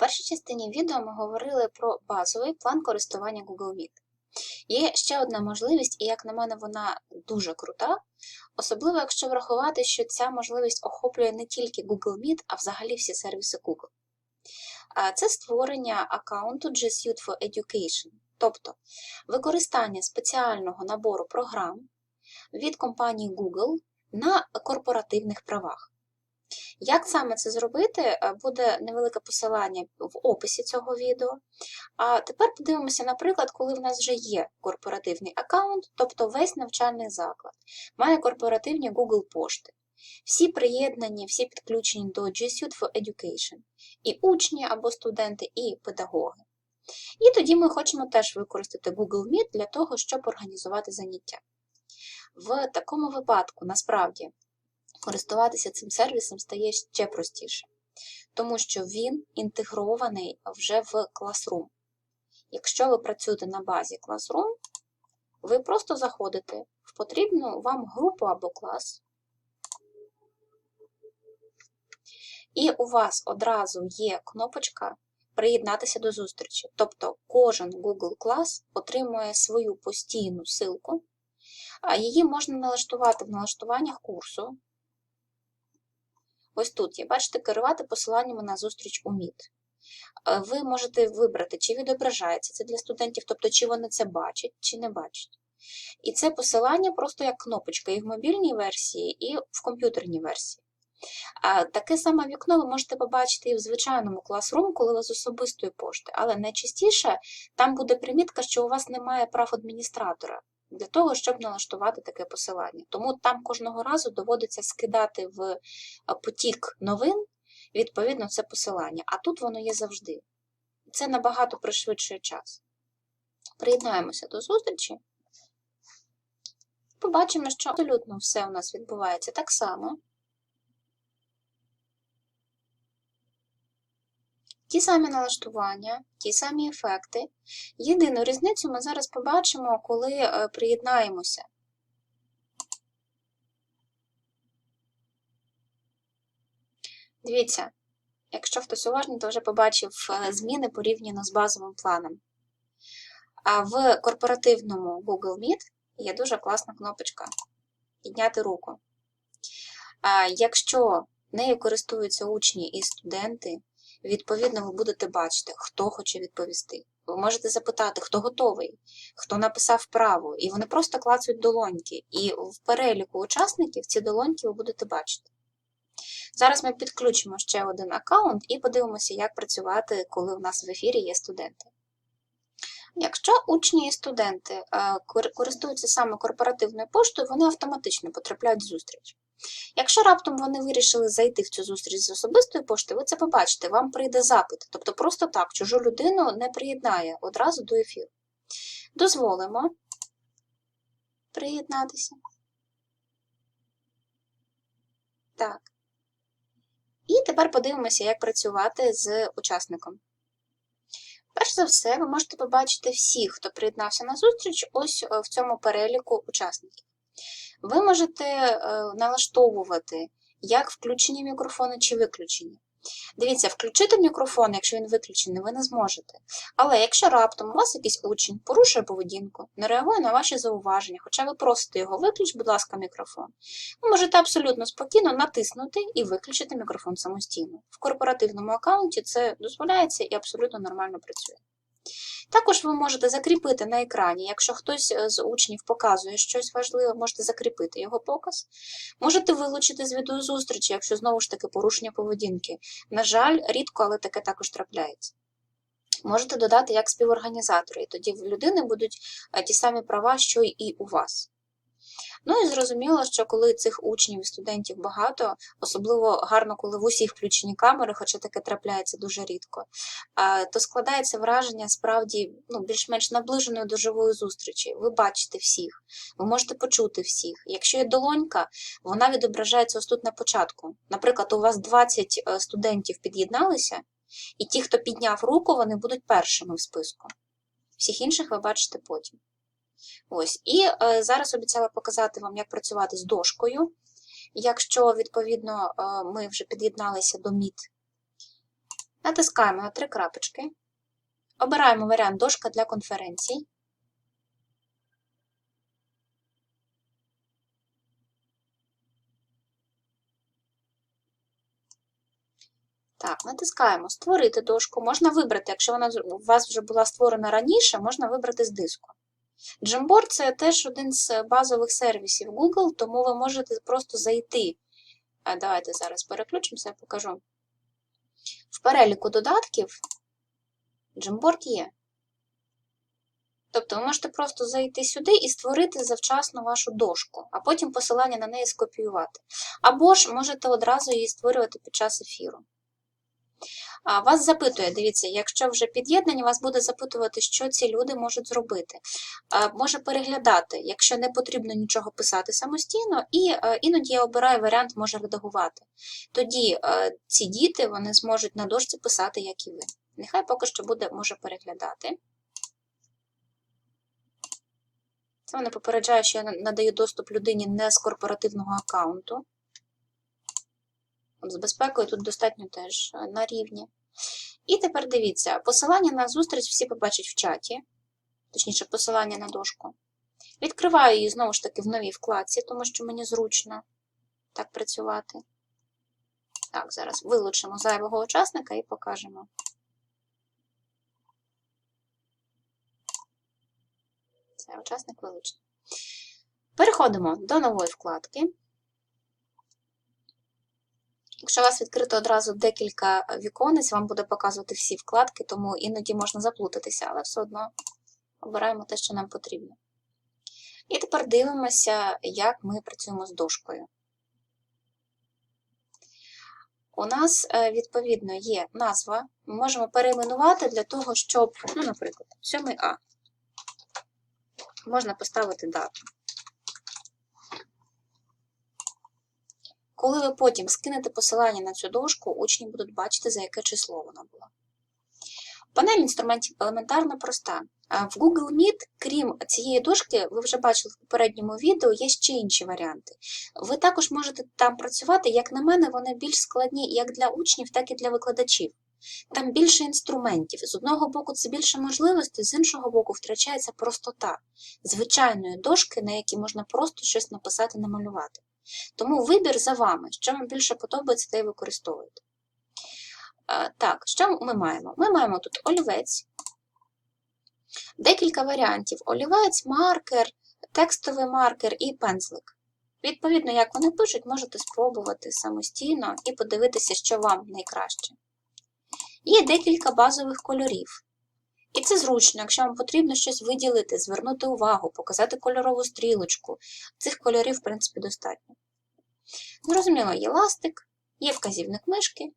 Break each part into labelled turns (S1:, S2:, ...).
S1: першій частині відео ми говорили про базовий план користування Google Meet. Є ще одна можливість, і, як на мене, вона дуже крута, особливо якщо врахувати, що ця можливість охоплює не тільки Google Meet, а взагалі всі сервіси Google. Це створення аккаунту G Suite for Education, тобто використання спеціального набору програм від компанії Google на корпоративних правах. Як саме це зробити, е, буде невелике посилання в описі цього відео. А тепер подивимося, наприклад, коли в нас вже є корпоративний аккаунт, тобто весь навчальний заклад, має корпоративні Google пошти. Всі приєднані, всі підключені до G Suite for Education, і учні або студенти, і педагоги. І тоді ми хочемо теж використати Google Meet для того, щоб організувати заняття. В такому випадку, насправді, користуватися цим сервісом стає ще простіше, тому що він інтегрований вже в Classroom. Якщо ви працюєте на базі Classroom, ви просто заходите в потрібну вам групу або клас, і у вас одразу є кнопочка Приєднатися до зустрічі. Тобто кожен Google клас отримує свою постійну ссылку, а її можна налаштувати в налаштуваннях курсу. Ось тут є, бачите, керувати посиланнями на зустріч у Meet. Е, Ви можете вибрати, чи відображається це для студентів, тобто чи вони це бачать, чи не бачать. І це посилання просто як кнопочка і в мобільній версії, і в комп'ютерній версії. А Таке саме вікно ви можете побачити і в звичайному Classroom, коли ви з особистої пошти, але найчастіше там буде примітка, що у вас немає прав адміністратора для того, щоб налаштувати таке посилання. Тому там кожного разу доводиться скидати в потік новин, відповідно, це посилання, а тут воно є завжди. Це набагато пришвидшує час. Приєднаємося до зустрічі. Побачимо, що абсолютно все у нас відбувається так само. Ті самі налаштування, ті самі ефекти. Єдину різницю ми зараз побачимо, коли е, приєднаємося. Дивіться, якщо хтось уважний, то вже побачив е, зміни порівняно з базовим планом. А в корпоративному Google Meet є дуже класна кнопочка Підняти руку. А Якщо нею користуються учні і студенти, Відповідно, ви будете бачити, хто хоче відповісти. Ви можете запитати, хто готовий, хто написав право, і вони просто клацають долоньки. І в переліку учасників ці долоньки ви будете бачити. Зараз ми підключимо ще один аккаунт і подивимося, як працювати, коли у нас в ефірі є студенти. Якщо учні і студенти е, користуються саме корпоративною поштою, вони автоматично потрапляють в зустріч. Якщо раптом вони вирішили зайти в цю зустріч з особистої пошти, ви це побачите, вам прийде запит. Тобто просто так, чужу людину не приєднає одразу до ефіру. Дозволимо приєднатися. Так. І тепер подивимося, як працювати з учасником. Перш за все, ви можете побачити всіх, хто приєднався на зустріч, ось е, в цьому переліку учасників. Ви можете е, налаштовувати, як включені мікрофони чи виключені. Дивіться, включити мікрофон, якщо він виключений, ви не зможете. Але якщо раптом у вас якийсь учень порушує поведінку, не реагує на ваші зауваження, хоча ви просите його, виключ, будь ласка, мікрофон, ви можете абсолютно спокійно натиснути і виключити мікрофон самостійно. В корпоративному аккаунті це дозволяється і абсолютно нормально працює. Також ви можете закріпити на екрані, якщо хтось е, з учнів показує щось важливе, можете закріпити його показ. Можете вилучити з відеозустрічі, якщо знову ж таки порушення поведінки. На жаль, рідко, але таке також трапляється. Можете додати як співорганізатори, і тоді в людини будуть е, ті самі права, що і у вас. Ну і зрозуміло, що коли цих учнів і студентів багато, особливо гарно, коли в усіх включені камери, хоча таке трапляється дуже рідко, то складається враження справді ну, більш-менш наближеної до живої зустрічі. Ви бачите всіх, ви можете почути всіх. Якщо є долонька, вона відображається ось тут на початку. Наприклад, у вас 20 е, студентів під'єдналися, і ті, хто підняв руку, вони будуть першими в списку. Всіх інших ви бачите потім. Ось. І е, зараз обіцяла показати вам, як працювати з дошкою. Якщо, відповідно, е, ми вже під'єдналися до Meet, Натискаємо на три крапочки. Обираємо варіант дошка для конференцій. Так, натискаємо Створити дошку. Можна вибрати, якщо вона у вас вже була створена раніше, можна вибрати з диску. Jamboard – це теж один з базових сервісів Google, тому ви можете просто зайти. Давайте зараз переключимося, я покажу. В переліку додатків Jamboard є. Тобто ви можете просто зайти сюди і створити завчасно вашу дошку, а потім посилання на неї скопіювати. Або ж можете одразу її створювати під час ефіру. А Вас запитує, дивіться, якщо вже під'єднані, вас буде запитувати, що ці люди можуть зробити. Може переглядати, якщо не потрібно нічого писати самостійно, і іноді я обираю варіант може редагувати. Тоді ці діти вони зможуть на дошці писати, як і ви. Нехай поки що буде, може переглядати. Це мене попереджає, що я надаю доступ людині не з корпоративного аккаунту. З безпекою тут достатньо теж е, на рівні. І тепер дивіться, посилання на зустріч всі побачать в чаті, точніше, посилання на дошку. Відкриваю її знову ж таки в новій вкладці, тому що мені зручно так працювати. Так, зараз вилучимо зайвого учасника і покажемо. Цей учасник вилучений. Переходимо до нової вкладки. Якщо у вас відкрито одразу декілька віконець, вам буде показувати всі вкладки, тому іноді можна заплутатися, але все одно обираємо те, що нам потрібно. І тепер дивимося, як ми працюємо з дошкою. У нас, е, відповідно, є назва. Ми можемо перейменувати для того, щоб, ну, наприклад, 7А. Можна поставити дату. Коли ви потім скинете посилання на цю дошку, учні будуть бачити, за яке число вона була. Панель інструментів елементарно проста. В Google Meet, крім цієї дошки, ви вже бачили в попередньому відео, є ще інші варіанти. Ви також можете там працювати, як на мене, вони більш складні як для учнів, так і для викладачів. Там більше інструментів. З одного боку, це більше можливостей, з іншого боку, втрачається простота звичайної дошки, на якій можна просто щось написати, намалювати. Тому вибір за вами, що вам більше подобається, те й використовуєте. Так, що ми маємо? Ми маємо тут олівець, декілька варіантів: олівець, маркер, текстовий маркер і пензлик. Відповідно, як вони пишуть, можете спробувати самостійно і подивитися, що вам найкраще. Є декілька базових кольорів. І це зручно, якщо вам потрібно щось виділити, звернути увагу, показати кольорову стрілочку. Цих кольорів, в принципі, достатньо. Зрозуміло, є ластик, є вказівник мишки,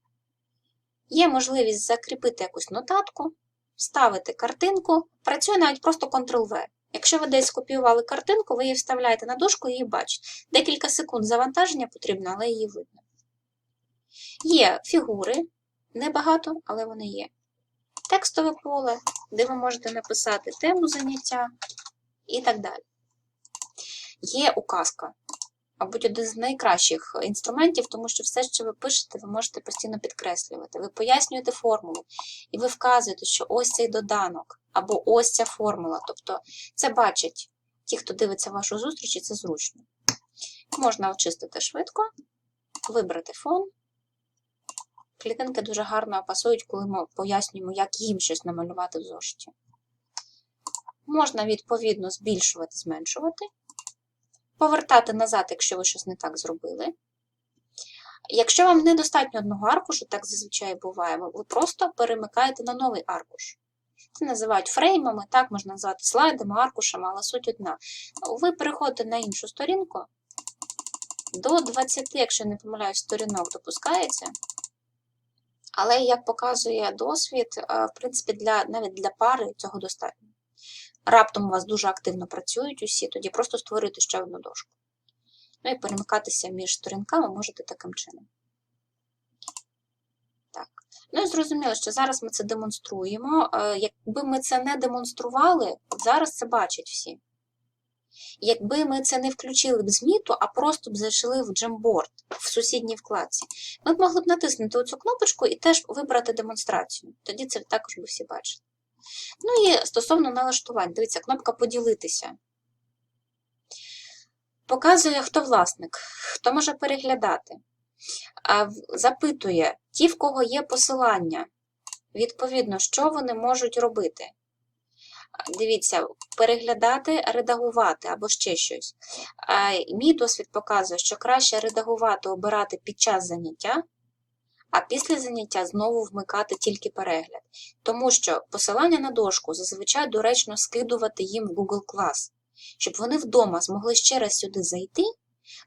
S1: є можливість закріпити якусь нотатку, вставити картинку, працює навіть просто Ctrl-V. Якщо ви десь скопіювали картинку, ви її вставляєте на дошку і її бачите. Декілька секунд завантаження потрібно, але її видно. Є фігури, небагато, але вони є текстове поле, де ви можете написати тему заняття і так далі. Є указка, мабуть, один з найкращих інструментів, тому що все, що ви пишете, ви можете постійно підкреслювати. Ви пояснюєте формулу, і ви вказуєте, що ось цей доданок, або ось ця формула. Тобто це бачать ті, хто дивиться вашу зустріч, і це зручно. Можна очистити швидко, вибрати фон. Клітинки дуже гарно пасують, коли ми пояснюємо, як їм щось намалювати в зошиті. Можна, відповідно, збільшувати, зменшувати, повертати назад, якщо ви щось не так зробили. Якщо вам недостатньо одного аркушу, так зазвичай буває, ви просто перемикаєте на новий аркуш. Це називають фреймами, так можна назвати слайдами, аркушами, але суть одна. Ви переходите на іншу сторінку. До 20, якщо не помиляюсь, сторінок допускається. Але, як показує досвід, е, в принципі, для, навіть для пари цього достатньо. Раптом у вас дуже активно працюють усі, тоді просто створюйте ще одну дошку. Ну і перемикатися між сторінками можете таким чином. Так. Ну і зрозуміло, що зараз ми це демонструємо. Е, якби ми це не демонстрували, зараз це бачать всі. Якби ми це не включили б з міту, а просто б зайшли в Jamboard в сусідній вкладці, ми б могли б натиснути оцю кнопочку і теж вибрати демонстрацію. Тоді це також би всі бачили. Ну і стосовно налаштувань, дивіться, кнопка поділитися. Показує, хто власник, хто може переглядати. Запитує ті, в кого є посилання. Відповідно, що вони можуть робити. Дивіться, переглядати, редагувати або ще щось. Мій досвід показує, що краще редагувати, обирати під час заняття, а після заняття знову вмикати тільки перегляд. Тому що посилання на дошку зазвичай доречно скидувати їм в Google Class, щоб вони вдома змогли ще раз сюди зайти,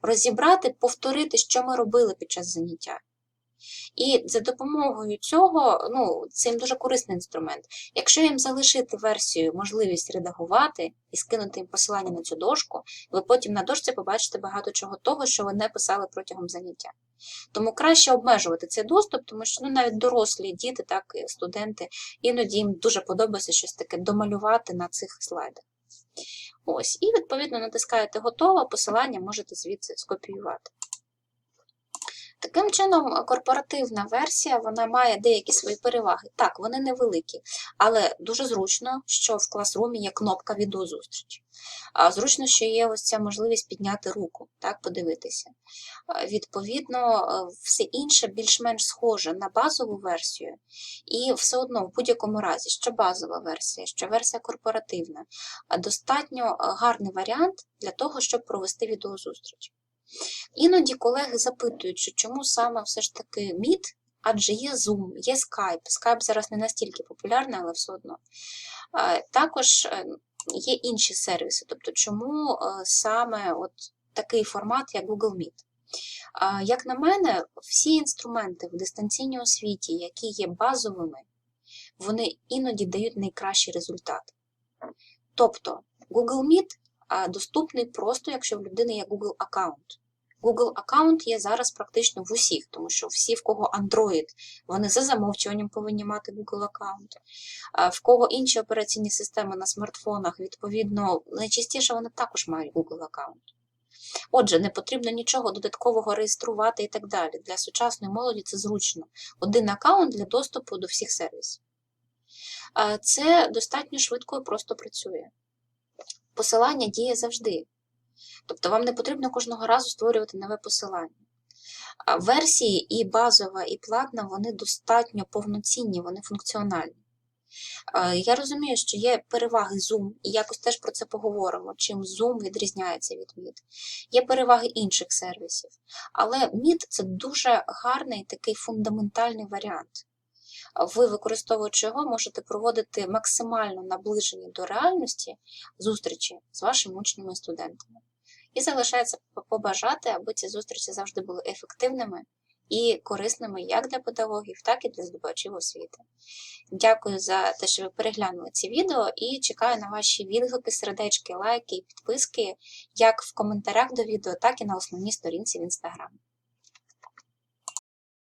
S1: розібрати, повторити, що ми робили під час заняття. І за допомогою цього, ну, це їм дуже корисний інструмент. Якщо їм залишити версію можливість редагувати і скинути їм посилання на цю дошку, ви потім на дошці побачите багато чого того, що ви не писали протягом заняття. Тому краще обмежувати цей доступ, тому що ну, навіть дорослі діти, так студенти, іноді їм дуже подобається щось таке домалювати на цих слайдах. Ось, і відповідно натискаєте готово, посилання можете звідси скопіювати. Таким чином, корпоративна версія вона має деякі свої переваги. Так, вони невеликі, але дуже зручно, що в класрумі є кнопка відеозустрічі. Зручно, що є ось ця можливість підняти руку, так, подивитися. Відповідно, е, все інше більш-менш схоже на базову версію, і все одно в будь-якому разі, що базова версія, що версія корпоративна, достатньо е, гарний варіант для того, щоб провести відеозустріч. Іноді колеги запитують, що чому саме все ж таки Meet, адже є Zoom, є Skype. Skype зараз не настільки популярний, але все одно. Також е, є інші сервіси, тобто чому е, саме от такий формат, як Google Meet. Як на мене, всі інструменти в дистанційній освіті, які є базовими, вони іноді дають найкращий результат. Тобто Google Meet доступний просто, якщо в людини є Google аккаунт. Google аккаунт є зараз практично в усіх, тому що всі, в кого Android, вони за замовчуванням повинні мати Google аккаунт. В кого інші операційні системи на смартфонах, відповідно, найчастіше вони також мають Google аккаунт. Отже, не потрібно нічого додаткового реєструвати і так далі. Для сучасної молоді це зручно. Один аккаунт для доступу до всіх сервісів. Це достатньо швидко і просто працює. Посилання діє завжди. Тобто вам не потрібно кожного разу створювати нове посилання. Версії і базова, і платна, вони достатньо повноцінні, вони функціональні. Я розумію, що є переваги Zoom, і якось теж про це поговоримо, чим Zoom відрізняється від Meet. Є переваги інших сервісів. Але Meet – це дуже гарний такий фундаментальний варіант. Ви, використовуючи його, можете проводити максимально наближені до реальності зустрічі з вашими учнями і студентами. І залишається побажати, аби ці зустрічі завжди були ефективними і корисними як для педагогів, так і для здобувачів освіти. Дякую за те, що ви переглянули ці відео, і чекаю на ваші відгуки, сердечки, лайки і підписки як в коментарях до відео, так і на основній сторінці в Instagram.